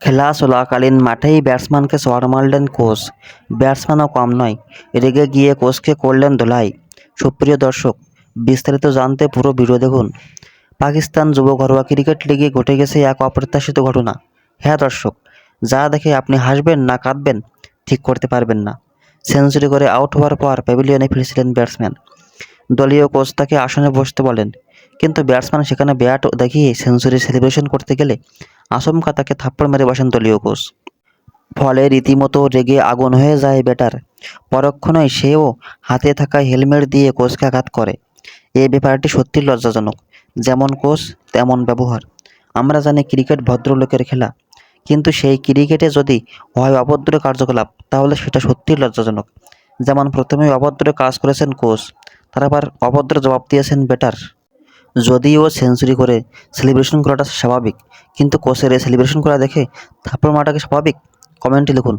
খেলা চলাকালীন মাঠেই ব্যাটসম্যানকে চড় মারলেন কোচ। ব্যাটসম্যানও কম নয়, রেগে গিয়ে কোচকে করলেন দোলাই। সুপ্রিয় দর্শক, বিস্তারিত জানতে পুরো ভিডিও দেখুন। পাকিস্তান যুব ঘরোয়া ক্রিকেট লিগে ঘটে গেছে এক অপ্রত্যাশিত ঘটনা। হ্যাঁ দর্শক, যা দেখে আপনি হাসবেন না কাঁদবেন, ঠিক করতে পারবেন না। সেঞ্চুরি করে আউট হওয়ার পর প্যাভিলিয়নে ফিরেছিলেন ব্যাটসম্যান। দলীয় কোচ তাকে আসনে বসতে বলেন, কিন্তু ব্যাটসম্যান সেখানে ব্যাট দেখিয়ে সেঞ্চুরি সেলিব্রেশন করতে গেলে আচমকা তাকে থাপ্পড় মেরে বসেন দলীয় কোচ ফলে রীতিমতো রেগে আগুন হয়ে যায় ব্যাটার পরক্ষণেই সেও হাতে থাকা হেলমেট দিয়ে কোচকে আঘাত করে। এই ব্যাপারটি সত্যি লজ্জাজনক। যেমন কোচ, তেমন ব্যবহার। আমরা জানি ক্রিকেট ভদ্রলোকের খেলা। কিন্তু সেই ক্রিকেটে যদি হয় অভদ্র কার্যকলাপ, তাহলে সেটা সত্যিই লজ্জাজনক। যেমন প্রথমেই অভদ্র কাজ করেছেন কোচ, তার আবার অভদ্র জবাব দিয়েছেন ব্যাটার যদিও সেঞ্চুরি করে সেলিব্রেশন করাটা স্বাভাবিক, কিন্তু কোচের সেলিব্রেশন করা দেখে থাপড় মারাটা কি স্বাভাবিক? কমেন্টে লিখুন।